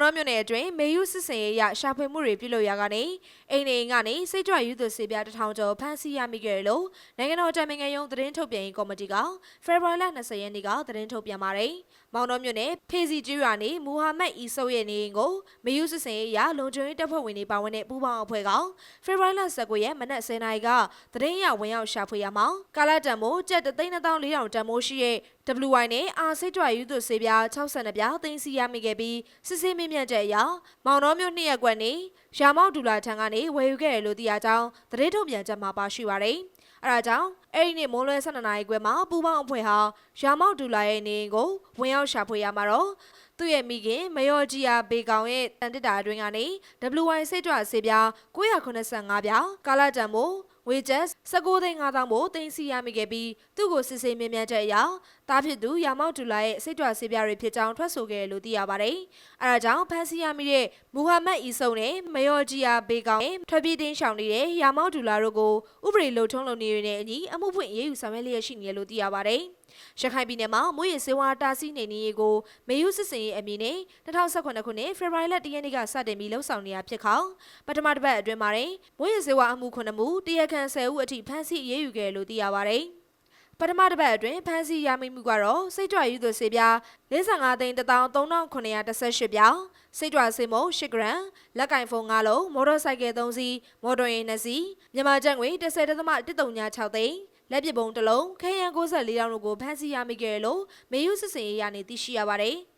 မြို့နယ်အတွင်းမေယူစစ်စင်ရေးရရှာဖွေမှုတွေပြုလုပ်ရာကနေအိမ်နေအိမ်ကနေစိတ်ကြွယူသူစေပြားတစ်ထောင်ကျော်ဖမ်းဆီးရမိခဲ့တယ်လို့နိုင်ငံတော်အကြံပေးရုံးသတင်းထုတ်ပြန်ရေးကော်မတီကဖေဖော်ဝါရီလ20ရက်နေ့ကသတင်းထုတ်ပြန်ပါတယ်။မောင်တော်မြို့နယ်ဖေစီကျွော်နေမူဟာမက်အီဆုပ်ရဲ့နေအိမ်ကိုမေယူစစ်စင်ရေးရလုံခြုံရေးတပ်ဖွဲ့ဝင်တွေပါဝင်တဲ့ပူးပေါင်းအဖွဲ့ကဖေဖော်ဝါရီလ19ရက်မနက်10:00နာရီကသတင်းရဝင်ရောက်ရှာဖွေရမှာကာလာတန်မိုးကျပ်3,400တန်မိုးရှိတဲ့ WY နဲ့အာစိတ်ကြွယူသူစေပြား62ပြားသိမ်းဆည်းရမိခဲ့ပြီးစစ်ဆေးမြင့်မြတ်တဲ့အရာမောင်တော်မြို့နှစ်ရက်ကွက်နေရာမောက်ဒူလာထံကနေဝယ်ယူခဲ့တယ်လို့သိရကြောင်းသတင်းထုတ်ပြန်ချက်မှာပါရှိပါတယ်။အဲဒါကြောင့်အဲ့ဒီနေ့မိုးလွဲ12နာရီခွဲမှာပူပေါင်းအဖွဲ့ဟာရာမောက်ဒူလာရဲ့နေအိမ်ကိုဝင်ရောက်ရှာဖွေရမှာတော့သူ့ရဲ့မိခင်မယောဂျီယာဘေကောင်ရဲ့တန်တစ်တာအတွင်းကနေ WY စိတ်ကြွစေပြား985ပြားကာလာတန်မိုး ဝေချက်19သိန်း5000ကိုတင်စီရမိခဲ့ပြီးသူ့ကိုစစ်ဆေးမြင်မြန်တဲ့အရာတားဖြစ်သူရာမောက်ဒူလာရဲ့စိတ်ကြွဆေးပြားတွေဖြစ်ကြောင်းထွက်ဆိုခဲ့တယ်လို့သိရပါတယ်။အဲဒါကြောင့်ဖန်စီရမိတဲ့မူဟာမက်အီဆုံနဲ့မယောဂျီယာဘေကောင်နဲ့ထွက်ပြေးတင်းရှောင်နေတဲ့ရာမောက်ဒူလာတို့ကိုဥပဒေလုံထုံးလုံနေတွေနဲ့အညီအမှုဖွင့်အရေးယူဆောင်ရွက်လျက်ရှိနေတယ်လို့သိရပါတယ်။ရခိုင်ပြည်နယ်မှာမွေးရစေဝါတာစီနေနေရေးကိုမေယူစစ်စင်ရေးအမည်နဲ့2018ခုနှစ်ဖေဖော်ဝါရီလ10ရက်နေ့ကစတင်ပြီးလှုပ်ဆောင်နေရဖြစ်ခေါပထမတစ်ပတ်အတွင်းမှာတင်မွေးရစေဝါအမှု9မှုတရားခံ10ဦးအထိဖမ်းဆီးအရေးယူခဲ့တယ်လို့သိရပါတယ်။ပထမတစ်ပတ်အတွင်းဖမ်းဆီးရမိမှုကတော့စိတ်ကြွယူသူစေပြား45သိန်း13918ပြားစိတ်ကြွစေမုံ10ဂရမ်လက်ကင်ဖုန်း5လုံးမော်တော်ဆိုင်ကယ်3စီးမော်တော်ယာဉ်2စီးမြန်မာကျပ်ငွေ10.136သိန်း လက်ပစ်ပုံတစ်လုံးခဲယံ64တောင်တို့ကိုဖမ်းဆီးရမိခဲ့တယ်လို့မေယူစစ်စင်ရေးရနေသိရှိရပါတယ်။